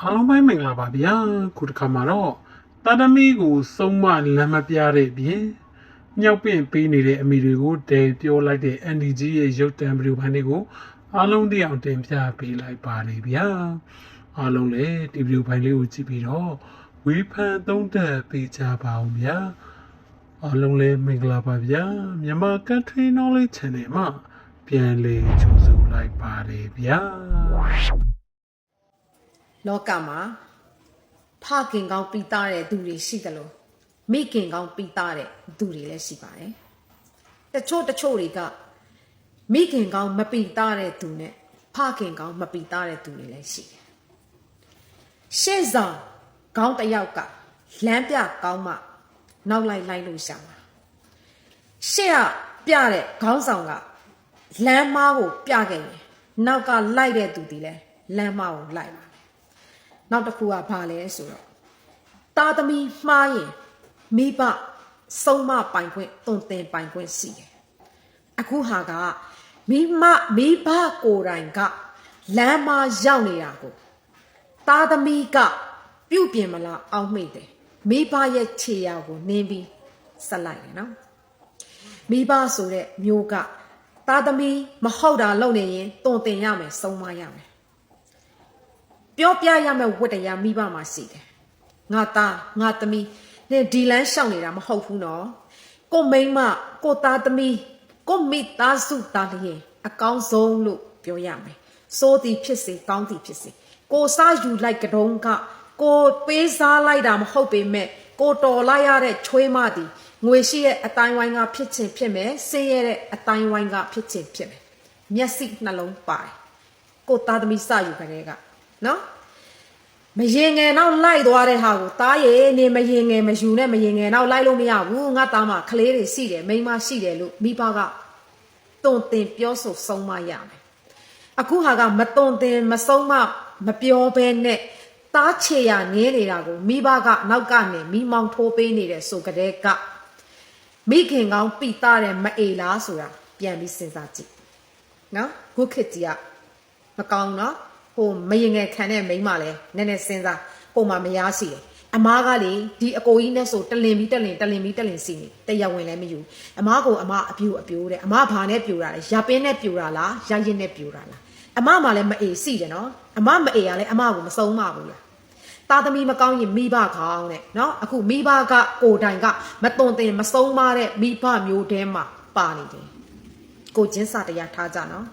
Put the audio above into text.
အားလုံးပဲမင်္ဂလာပါဗျာခုတစ်ခါမှာတော့တာသမီကိုစုံမလမ်းမပြတဲ့ပြင်မြောက်ပင့်ပေးနေတဲ့အမိတွေကိုတဲပြောလိုက်တဲ့ NDG ရဲ့ရုပ်တံဗီဒီယိုဖိုင်တွေကိုအားလုံးတရားတင်ပြပေးလိုက်ပါတယ်ဗျာအားလုံးလည်းဒီဗီဒီယိုဖိုင်လေးကိုကြည့်ပြီးတော့ဝေဖန်သုံးသပ်ပေးကြပါဦးဗျာအားလုံးလည်းမင်္ဂလာပါဗျာမြန်မာ Country Knowledge Channel မှာပြန်လည်ကြိုဆိုလိုက်ပါတယ်ဗျာ လောကမှာဖခင်ကောင်းပြီးသားတဲ့သူတွေရှိတယ်လို့မိခင်ကောင်းပြီးသားတဲ့သူတွေလည်းရှိပါတယ်။တချို့တချို့တွေကမိခင်ကောင်းမပြီးသားတဲ့သူနဲ့ဖခင်ကောင်းမပြီးသားတဲ့သူတွေလည်းရှိတယ်။ရှေ့ဆောင်ကောင်းတစ်ယောက်ကလမ်းပြကောင်းမှနောက်လိုက်လိုက်လို့ရှာမှာ။ရှေ့ကပြတဲ့ခေါင်းဆောင်ကလမ်းမားကိုပြခဲ့ရင်နောက်ကလိုက်တဲ့သူတွေလည်းလမ်းမားကိုလိုက်ပါ နောက်တစ်ခုကဘာလဲဆိုတော့တာသမီမှားရင်မိဘဆုံးမပိုင်ခွင့်တုံသင်ပိုင်ခွင့်ရှိတယ်အခုဟာကမိမမိဘကိုယ်တိုင်ကလမ်းမရောက်နေတာကိုတာသမီကပြုတ်ပြင်မလားအောက်မိတ်တယ်မိဘရဲ့ခြေရာကိုနင်းပြီးဆက်လိုက်တယ်နော်မိဘဆိုတဲ့မျိုးကတာသမီမဟုတ်တာလုပ်နေရင်တုံသင်ရမယ်ဆုံးမရမယ် ပြောပြရမယ့်ဝတ္တရားမိဘမှာရှိတယ်ငါသားငါသမီးနဲ့ဒီလန်းရှောင်နေတာမဟုတ်ဘူးနော်ကိုမိန်းမကိုသားသမီးကိုမိသားစုသားလျင်အကောင်းဆုံးလို့ပြောရမယ်စိုးသည်ဖြစ်စေကောင်းသည်ဖြစ်စေကိုစားယူလိုက်ကြုံကကိုပေးစားလိုက်တာမဟုတ်ပေမဲ့ကိုတော်လိုက်ရတဲ့ချွေးမသည်ငွေရှိရဲ့အတိုင်းဝိုင်းကဖြစ်ခြင်းဖြစ်မယ်ဆင်းရဲတဲ့အတိုင်းဝိုင်းကဖြစ်ခြင်းဖြစ်မယ်မျက်စိနှလုံးပါတယ်ကိုသားသမီးစယူကြတဲ့က နော်မရင်ငယ်နောက်လိုက်သွားတဲ့ဟာကိုတားရဲ့နေမရင်ငယ်မယူနဲ့မရင်ငယ်နောက်လိုက်လို့မရဘူးငါသားမကလေးတွေရှိတယ်မိန်းမရှိတယ်လို့မိဘကတုံတင်ပြောဆိုဆုံးမရမယ်အခုဟာကမတုံတင်မဆုံးမမပြောဘဲနဲ့တားချေရငင်းနေတာကိုမိဘကနောက်ကနေမိမောင်ထိုးပေးနေတဲ့ဆိုကြတဲ့ကမိခင်ကောင်းပိတာတဲ့မအေလားဆိုတာပြန်ပြီးစဉ်းစားကြည့်နော်ခုခေတ်ကြီးကမကောင်းနော် ဟိုမရင်ငယ်ခံတဲ့မိန်းမလည်းနည်းနည်းစဉ်းစားပုံမှန်မရရှိတယ်အမားကလေဒီအကိုကြီးနဲ့ဆိုတလင်ပြီးတလင်တလင်ပြီးတလင်စီနေတရားဝင်လည်းမယူအမားကအမအပြူအပြူတဲ့အမဘာနဲ့ပြူတာလဲရပင်းနဲ့ပြူတာလားရရင်နဲ့ပြူတာလားအမမှလည်းမအေးစီတယ်နော်အမမအေးရလဲအမကိုမဆုံးမဘူးလားသားသမီးမကောင်းရင်မိဘခေါင်းတဲ့နော်အခုမိဘကကိုတိုင်ကမတုံတင်မဆုံးမတဲ့မိဘမျိုးတဲမှာပါနေတယ်ကိုချင်းစာတရားထားကြနော်